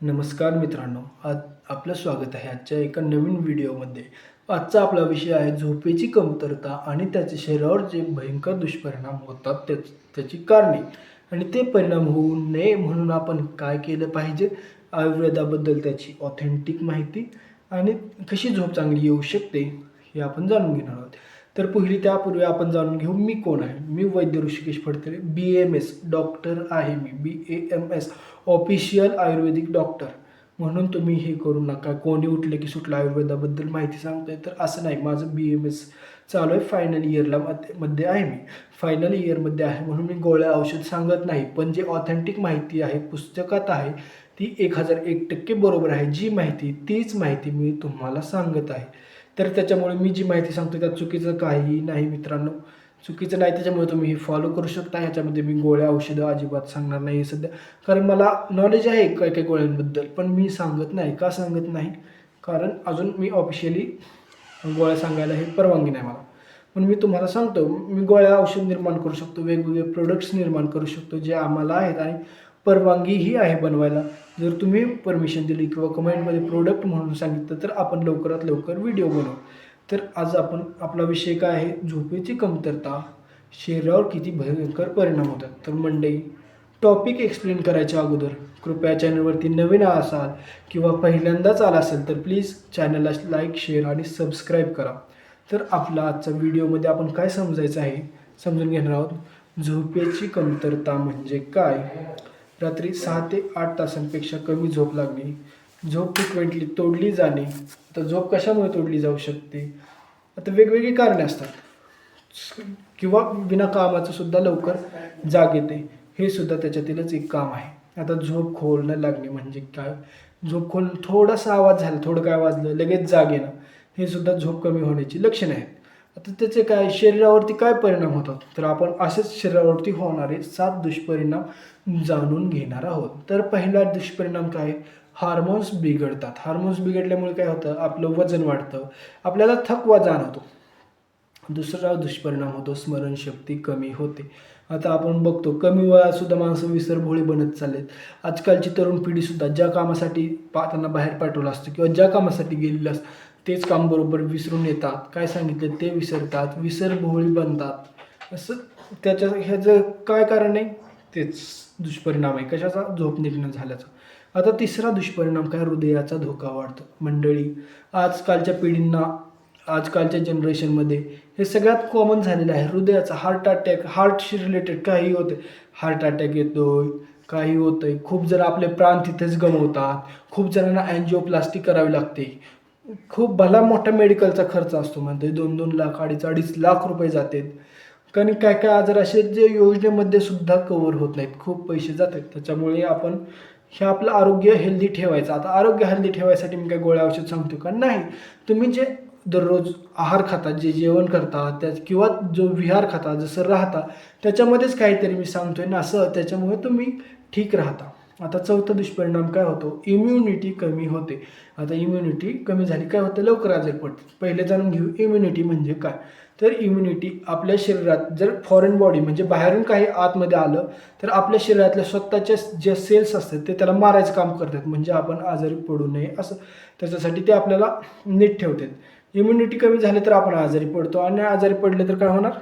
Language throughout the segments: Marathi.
नमस्कार मित्रांनो आज आपलं स्वागत आहे आजच्या एका नवीन व्हिडिओमध्ये. आजचा आपला विषय आहे झोपेची कमतरता आणि त्याचे शरीरावर जे भयंकर दुष्परिणाम होतात त्याच त्याची कारणे. आणि ते परिणाम होऊ नये म्हणून आपण काय केलं पाहिजे आयुर्वेदाबद्दल त्याची ऑथेंटिक माहिती आणि कशी झोप चांगली येऊ शकते हे आपण जाणून घेणार आहोत. तर पहिली त्यापूर्वी आपण जाणून घेऊ मी कोण आहे? मी Vaidya Hrishikesh Phadtare B M S doctor आहे मी. B A M S official ayurvedic doctor म्हणून तुम्ही हे करू नका. कोणी उठले की सुटलं आयुर्वेदाबद्दल माहिती सांगतोय तर असं नाही. माझं बी एम एस चालू आहे. फायनल इयरला मध्ये मध्ये आहे मी. फायनल इयरमध्ये आहे म्हणून मी गोळ्या औषध सांगत नाही. पण जे ऑथेंटिक माहिती आहे पुस्तकात आहे ती एक हजार एक टक्के बरोबर आहे. जी माहिती तीच माहिती मी तुम्हाला सांगत आहे. तर त्याच्यामुळे मी जी माहिती सांगतो त्यात चुकीचं काही नाही मित्रांनो. चुकीचं नाही त्याच्यामुळे तुम्ही हे फॉलो करू शकता. ह्याच्यामध्ये मी गोळ्या औषधं अजिबात सांगणार नाही सध्या. कारण मला नॉलेज आहे काही काही गोळ्यांबद्दल पण मी सांगत नाही. का सांगत नाही? कारण अजून मी ऑफिशियली गोळ्या सांगायला हे परवानगी नाही मला. पण मी तुम्हाला सांगतो मी गोळ्या औषध निर्माण करू शकतो वेगवेगळे प्रोडक्ट्स निर्माण करू शकतो जे आम्हाला आहेत आणि परवानगीही आहे बनवायला. जर तुम्ही परमिशन दिली किंवा कमेंटमध्ये प्रोडक्ट म्हणून सांगितलं तर आपण लवकरात लवकर व्हिडिओ बनवू. तर आज आपण आपला विषय काय आहे? झोपेची कमतरता शरीरावर किती भयंकर परिणाम होतात. तर मंडई टॉपिक एक्सप्लेन करायच्या अगोदर कृपया चॅनलवरती नवीन असाल किंवा पहिल्यांदाच आला असेल तर प्लीज चॅनलला लाईक शेअर आणि सबस्क्राईब करा. तर आपला आजचा व्हिडिओमध्ये आपण काय समजायचं आहे? समजून घेणार आहोत. झोपेची कमतरता म्हणजे काय? रात्री सहा ते आठ तासांपेक्षा कमी झोप लागणे. झोप फ्रिक्वेंटली तोडली जाणे. आता झोप कशामुळे तोडली जाऊ शकते? आता वेगवेगळी कारणे असतात. किंवा विना कामाचं सुद्धा लवकर जाग येते. हे सुद्धा त्याच्यातीलच एक काम आहे. आता झोप खोल न लागणे म्हणजे काय? झोप खोल थोडासा आवाज झाला थोडं काय वाजलं लगेच जाग येणं. हे सुद्धा झोप कमी होण्याची लक्षणं आहेत. आता त्याचे काय शरीरावरती काय परिणाम होतात तर आपण असेच शरीरावरती होणारे सात दुष्परिणाम जाणून घेणार आहोत. तर पहिला दुष्परिणाम काय? हार्मोन्स बिघडतात. हार्मोन्स बिघडल्यामुळे काय होतं? आपलं वजन वाढतं. आपल्याला थकवा जाणवतो. दुसरा दुष्परिणाम होतो स्मरणशक्ती कमी होते. आता आपण बघतो कमी वयातसुद्धा माणसं विसरभोळी बनत चाललेत. आजकालची तरुण पिढीसुद्धा ज्या कामासाठी पा त्यांना बाहेर पाठवलं असतं किंवा ज्या कामासाठी गेलेलं असतं तेच काम बरोबर विसरून येतात. काय सांगितलं? ते विसरतात. विसरभोळी बनतात. असं त्याच्या ह्याचं काय कारण आहे? तेच दुष्परिणाम आहे. कशाचा? झोप निघणं झाल्याचा. आता तिसरा दुष्परिणाम काय? हृदयाचा धोका वाढतो. मंडळी आजकालच्या पिढींना आजकालच्या जनरेशनमध्ये हे सगळ्यात कॉमन झालेलं आहे. हृदयाचा हार्ट अटॅक हार्टशी रिलेटेड काही होते. हार्ट अटॅक येतो काही होतंय. खूप जण आपले प्राण तिथेच गमवतात. खूप जणांना अँजिओप्लास्टी करावी लागते. खूप भला मोठा मेडिकलचा खर्च असतो म्हणते दोन दोन लाख अडीच अडीच लाख रुपये जातात. कारण काय काय आजार असे जे योजनेमध्ये सुद्धा कवर होत नाहीत. खूप पैसे जातात. त्याच्यामुळे आपण हे आपलं आरोग्य हेल्दी ठेवायचं. आता आरोग्य हेल्दी ठेवायसाठी मी काय गोळ्या औषध सांगतो का? नाही. तुम्ही जे दररोज आहार खाता जे जेवण करता त्या किंवा जो विहार खाता जसं राहता त्याच्यामध्येच काहीतरी मी सांगतोय ना असं. त्याच्यामुळे तुम्ही ठीक राहता. आता चौथा दुष्परिणाम काय होतो? इम्युनिटी कमी होते. आता इम्युनिटी कमी झाली. काय होतं? लवकर आजारी पडते पहिले जाणून घेऊ इम्युनिटी म्हणजे काय? तर इम्युनिटी आपल्या शरीरात जर फॉरेन बॉडी म्हणजे बाहेरून काही आतमध्ये आलं तर आपल्या शरीरातल्या स्वतःच्या जे सेल्स असतात ते त्याला मारायचं काम करतात. म्हणजे आपण आजारी पडू नये असं. त्याच्यासाठी ते आपल्याला नीट ठेवतात. इम्युनिटी कमी झाली तर आपण आजारी पडतो. आणि आजारी पडले तर काय होणार?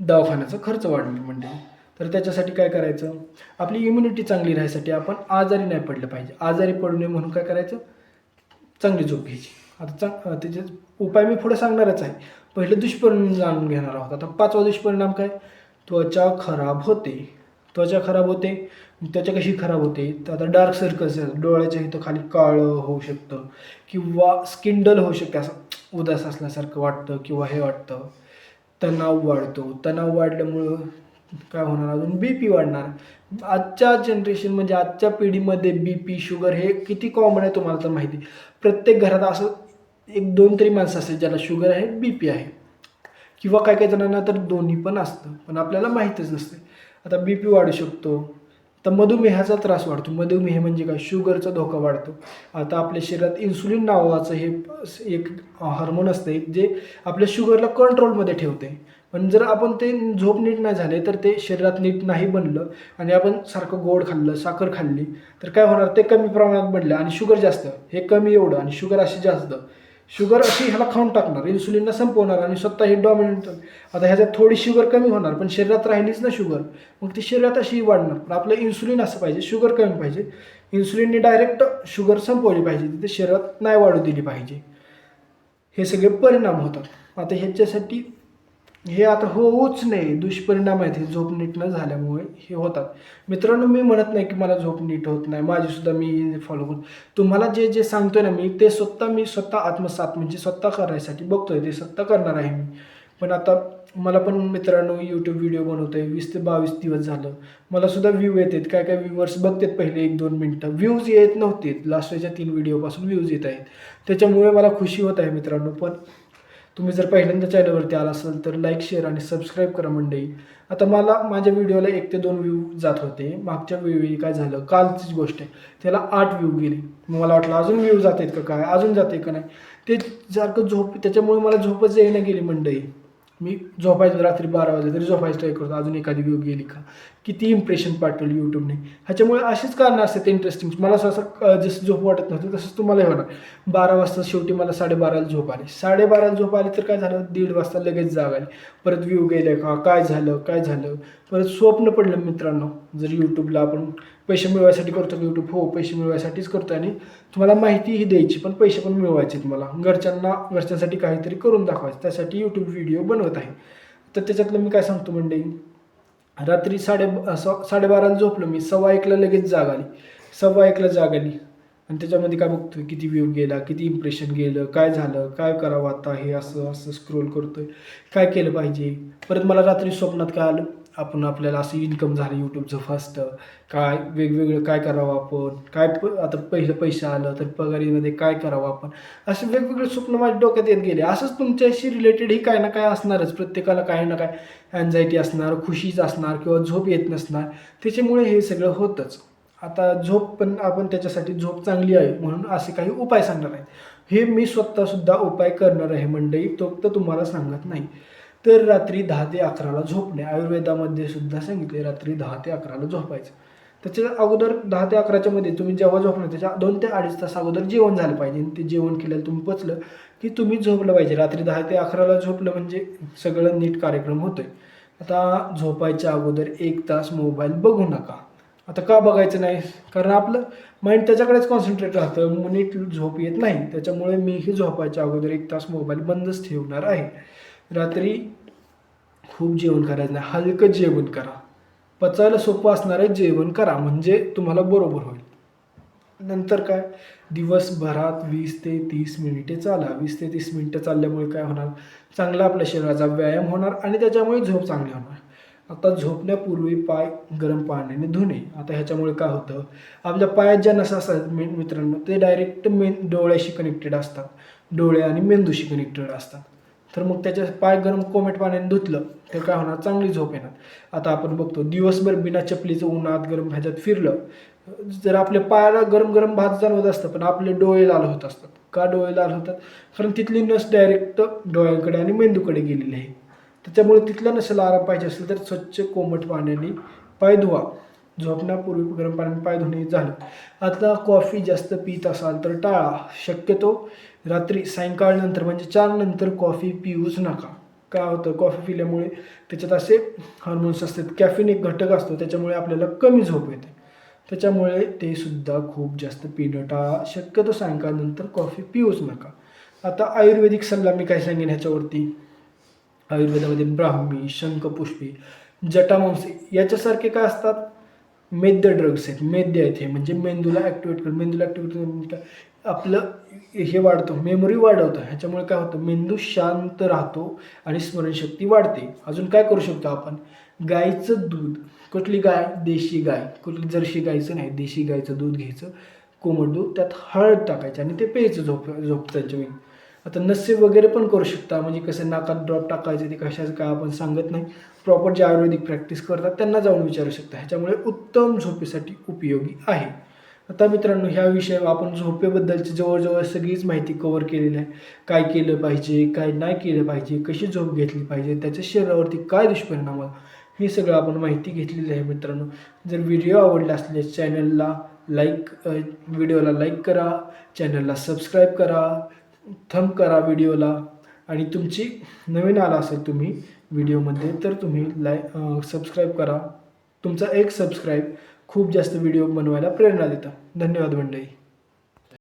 दवाखान्याचा खर्च वाढणार म्हणजे. तर त्याच्यासाठी काय करायचं? आपली इम्युनिटी चांगली राहायसाठी आपण आजारी नाही पडलं पाहिजे. आजारी पडू नये म्हणून काय करायचं? चांगली झोप घ्यायची. आता चांग त्याचे उपाय मी पुढे सांगणारच आहे. पहिले दुष्परिणाम जाणून घेणार आहोत. आता पाचवा दुष्परिणाम काय? त्वचा खराब होते. त्वचा खराब होते. त्वचा कशी खराब होते? तर आता डार्क सर्कल्स डोळ्याच्या इथं खाली काळं होऊ शकतं किंवा स्किन डल होऊ शकते असं उदास असल्यासारखं वाटतं किंवा हे वाटतं. तणाव वाढतो. तणाव वाढल्यामुळं काय होणार अजून? बी पी वाढणार. आजच्या जनरेशन म्हणजे आजच्या पिढीमध्ये बी पी शुगर हे किती कॉमन आहे तुम्हाला तर माहिती. प्रत्येक घरात असं एक दोन तरी माणसं असते ज्याला शुगर आहे बी पी आहे. किंवा काही काही जणांना तर दोन्ही पण असतं पण आपल्याला माहीतच नसते. आता बी पी वाढू शकतो. तर मधुमेहाचा त्रास वाढतो. मधुमेह म्हणजे काय? शुगरचा धोका वाढतो. आता आपल्या शरीरात इन्सुलिन नावाचं हे एक हार्मोन असतं जे आपल्या शुगरला कंट्रोलमध्ये ठेवते. पण जर आपण ते झोप नीट नाही झाले तर ते शरीरात नीट नाही बनलं आणि आपण सारखं गोड खाल्लं साखर खाल्ली तर काय होणार? ते कमी प्रमाणात बनलं आणि शुगर जास्त. हे कमी एवढं आणि शुगर अशी जास्त. शुगर अशी ह्याला खाऊन टाकणार. इन्सुलिनला संपवणार आणि स्वतः हे डॉमिनंट आता ह्याच्यात थोडी शुगर कमी होणार पण शरीरात राहिलीच ना शुगर मग ती शरीरात अशी वाढणार. पण आपलं इन्सुलिन असं पाहिजे शुगर कमी पाहिजे. इन्सुलिनने डायरेक्ट शुगर संपवली पाहिजे तिथे शरीरात नाही वाढू दिली पाहिजे. हे सगळे परिणाम होतात. आता ह्याच्यासाठी हे आता होऊच नाही. दुष्परिणाम आहेत. हे झोप नीट न झाल्यामुळे हे होतात. मित्रांनो मी म्हणत नाही की मला झोप नीट होत नाही. माझीसुद्धा मी फॉलो करतो तुम्हाला जे जे सांगतोय ना मी ते स्वतः मी स्वतः आत्मसात म्हणजे स्वतः करायसाठी बघतोय. ते स्वतः करणार आहे मी. पण आता मला पण मित्रांनो यूट्यूब व्हिडिओ बनवतोय. वीस ते बावीस दिवस झालं. मला सुद्धा व्ह्यू येतात काय काय व्ह्यूवर्स बघतात पहिले एक दोन मिनटं. व्ह्यूज येत नव्हते लास्ट वेळच्या तीन व्हिडिओपासून व्ह्यूज येत आहेत. त्याच्यामुळे मला खुशी होत आहे मित्रांनो. पण तुम्ही जर पहिल्यांदा चॅनलवरती आला असाल तर लाईक शेअर आणि सबस्क्राईब करा मंडळी. आता मला माझ्या व्हिडिओला एक ते दोन व्ह्यू जात होते. मागच्या वेळी काय झालं? कालचीच गोष्ट आहे. त्याला आठ व्ह्यू गेले. मला वाटलं अजून व्ह्यू जात आहेत का काय? अजून जाते का नाही? ते सारखं झोप त्याच्यामुळे मला झोपच येणं गेली मंडळी. मी झोपायचं रात्री बारा वाजले तरी झोपायचं ट्राय करतो. अजून एखादी व्ह्यू गेली का? किती इम्प्रेशन पाठवलं यूट्यूबने ह्याच्यामुळे अशीच कारणं असतात इंटरेस्टिंग मला असं असं जसं झोप वाटत नव्हतं तसंच तुम्हाला होणार. बारा वाजता शेवटी मला साडेबाराला झोप आली. साडेबाराला झोप आली तर काय झालं? दीड वाजता लगेच जाग आली. परत व्ह्यू गेले का? काय झालं? काय झालं? परत स्वप्न पडलं मित्रांनो. जर यूट्यूबला आपण पैसे मिळवायसाठी करतो की यूट्यूब हो पैसे मिळवायसाठीच करतो आणि तुम्हाला माहितीही द्यायची पण पैसे पण मिळवायचे तुम्हाला. घरच्यांना घरच्यांसाठी काहीतरी करून दाखवायचं. त्यासाठी यूट्यूब व्हिडिओ बनवत आहे. तर त्याच्यातलं मी काय सांगतो मंडळी रात्री साडे स- साडेबाराला झोपलो मी सव्वा एकला लगेच जाग आली. सव्वा एकला जाग आली. आणि त्याच्यामध्ये काय बघतोय? किती व्ह्यू गेला किती इम्प्रेशन गेलं काय झालं काय करावं आता? हे असं असं स्क्रोल करतोय. काय केलं पाहिजे? परत मला रात्री स्वप्नात काय आलं? आपण आपल्याला असं इन्कम झालं यूट्यूबचं फर्स्ट काय वेगवेगळं काय करावं आपण? काय प आता पहिलं पैसे आलं तर पगारीमध्ये काय करावं आपण? असे वेगवेगळे स्वप्न माझ्या डोक्यात येत गेले. असंच तुमच्याशी रिलेटेड ही काय ना काय असणारच. प्रत्येकाला काय ना काय अँझायटी असणार खुशीच असणार किंवा झोप येत नसणार. त्याच्यामुळे हे सगळं होतंच. आता झोप पण आपण त्याच्यासाठी झोप चांगली आहे म्हणून असे काही उपाय सांगणार आहेत हे मी स्वतःसुद्धा उपाय करणार आहे मंडळी. तो तर तुम्हाला सांगत नाही. तर रात्री दहा ते अकराला झोपणे. आयुर्वेदामध्ये सुद्धा सांगितले रात्री दहा ते अकराला झोपायचं. त्याच्या अगोदर दहा ते अकराच्या मध्ये तुम्ही जेव्हा झोपणार त्याच्या दोन ते अडीच तास अगोदर जेवण झालं पाहिजे. आणि ते जेवण केल्यावर तुम्ही पचलं की तुम्ही झोपलं पाहिजे. रात्री दहा ते अकराला झोपलं म्हणजे सगळं नीट कार्यक्रम होतोय. आता झोपायच्या अगोदर एक तास मोबाईल बघू नका. आता का बघायचं नाही? कारण आपलं माइंड त्याच्याकडेच कॉन्सन्ट्रेट राहतं. मग नीट झोप येत नाही. त्याच्यामुळे मीही झोपायच्या अगोदर एक तास मोबाईल बंदच ठेवणार आहे. रात्री खूप जेवण करायचं नाही हलकं जेवण करा. पचायला सोपं असणारं जेवण करा म्हणजे तुम्हाला बरोबर होईल. नंतर काय? दिवसभरात वीस ते तीस मिनिटे चाला. वीस ते तीस मिनिटं चालल्यामुळे काय होणार? चांगला आपल्या शरीराचा व्यायाम होणार आणि त्याच्यामुळे झोप चांगली होणार. आता झोपण्यापूर्वी पाय गरम पाण्याने धुणे. आता ह्याच्यामुळे काय होतं? आपल्या पायात ज्या नसा असतात मित्रांनो ते डायरेक्ट मेन डोळ्याशी कनेक्टेड असतात. डोळे आणि मेंदूशी कनेक्टेड असतात. तर मग त्याच्या पाय गरम कोमट पाण्याने धुतलं तर काय होणार? चांगली झोप येणार. आता आपण बघतो दिवसभर बिना चपलीचं उन्हात गरम ह्याच्यात फिरलं जर आपल्या पायाला गरम गरम भात जाणवत असतं पण आपले डोळे लाल होत असतात. का डोळे लाल होतात? कारण तिथली नस डायरेक्ट डोळ्यांकडे आणि मेंदूकडे गेलेली आहे. त्याच्यामुळे तिथल्या नसेला आराम पाहिजे असेल तर स्वच्छ कोमट पाण्याने पाय धुवा. झोपण्यापूर्वी गरम पाण्याने पाय धुणे झालं. आता कॉफी जास्त पित असाल तर टाळा. शक्यतो रात्री सायंकाळनंतर म्हणजे चार नंतर कॉफी पिऊच नका. काय होतं? कॉफी पिल्यामुळे त्याच्यात असे हार्मोन्स असतात कॅफिन एक घटक असतो त्याच्यामुळे आपल्याला कमी झोप येते. त्याच्यामुळे ते सुद्धा खूप जास्त पिणं टाळा. शक्यतो सायंकाळनंतर कॉफी पिऊच नका. आता आयुर्वेदिक सल्ला मी काय सांगेन ह्याच्यावरती? आयुर्वेदामध्ये ब्राह्मी शंखपुष्पी जटामांसी याच्यासारखे काय असतात? मेद्य ड्रग्स आहेत मेद्य आहेत हे म्हणजे मेंदूला ॲक्टिवेट कर. मेंदूला ॲक्टिवेट करून आपलं हे वाढतं. मेमरी वाढवतं. ह्याच्यामुळे काय होतं? मेंदू शांत राहतो आणि स्मरणशक्ती वाढते. अजून काय करू शकतो आपण? गायीचं दूध. कुठली गाय? देशी गाय. कुठली? जर्शी गायचं नाही. देशी गायचं दूध घ्यायचं. कोमट दूध. त्यात हळद टाकायचं आणि ते प्यायचं झोप झोपताच्या वेळी. आता नस्य वगैरे पण करू शकता. म्हणजे कसं नाकात ड्रॉप टाकायचे ते कशाचं काय आपण सांगत नाही. प्रॉपर जे आयुर्वेदिक प्रॅक्टिस करतात त्यांना जाऊन विचारू शकता. ह्याच्यामुळे उत्तम झोपेसाठी उपयोगी आहे. आता मित्रांनो ह्या विषयावर आपण झोपेबद्दलची जवळजवळ सगळीच माहिती कवर केलेली आहे. काय केलं पाहिजे काय नाही केलं पाहिजे कशी झोप घेतली पाहिजे त्याच्या शरीरावरती काय दुष्परिणाम हे सगळं आपण माहिती घेतलेली आहे मित्रांनो. जर व्हिडिओ आवडला असल्यास चॅनलला लाईक व्हिडिओला लाईक करा चॅनलला सबस्क्राईब करा. थंब करा व्हिडिओला. आणि तुमची नवीन आला असेल तुम्ही व्हिडिओमध्ये तर तुम्ही लाय सबस्क्राईब करा. तुमचा एक सबस्क्राईब खूप जास्त व्हिडिओ बनवायला प्रेरणा देतं. धन्यवाद मंडळी.